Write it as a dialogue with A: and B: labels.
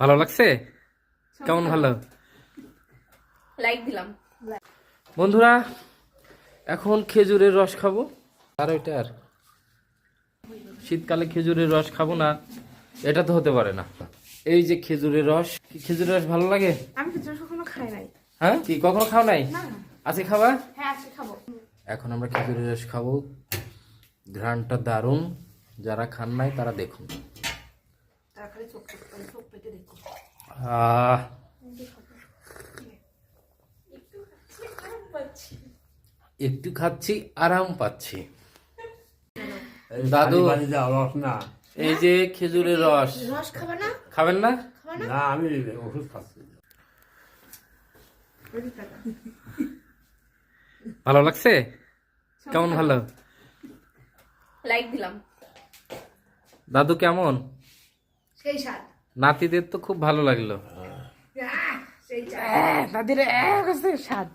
A: ভালো লাগছে? কেমন ভালো।
B: লাইক দিলাম।
A: বন্ধুরা এখন খেজুরের রস খাব। আর ওইটা আর। শীতকালে খেজুরের রস খাব না এটা তো হতে পারে না। এই যে খেজুরের রস কি খেজুরের রস ভালো লাগে?
B: আমি কিছু কখনো খাই নাই।
A: হ্যাঁ? কি কখনো খাও নাই?
B: না।
A: আছে খাবা?
B: হ্যাঁ আজকে খাব।
A: এখন আমরা খেজুরের রস খাব। ঘ্রাণটা দারুণ। যারা খান নাই তারা দেখুন।
B: খালি চোখ চোখ পেটে দেখো
A: একটু খাচ্ছি আরাম পাচ্ছি। দাদু
C: রস না।
A: এই যে খেজুরের রস।
B: রস খাবে না?
A: খাবেন না?
C: না? আমি ওষুধ খাচ্ছি।
A: ভালো লাগছে? কেমন ভালো?
B: লাইক দিলাম।
A: দাদু কেমন?
B: সেই স্বাদ।
A: নাতিদের তো খুব ভালো লাগল।
B: সেই স্বাদ। দাদির স্বাদ।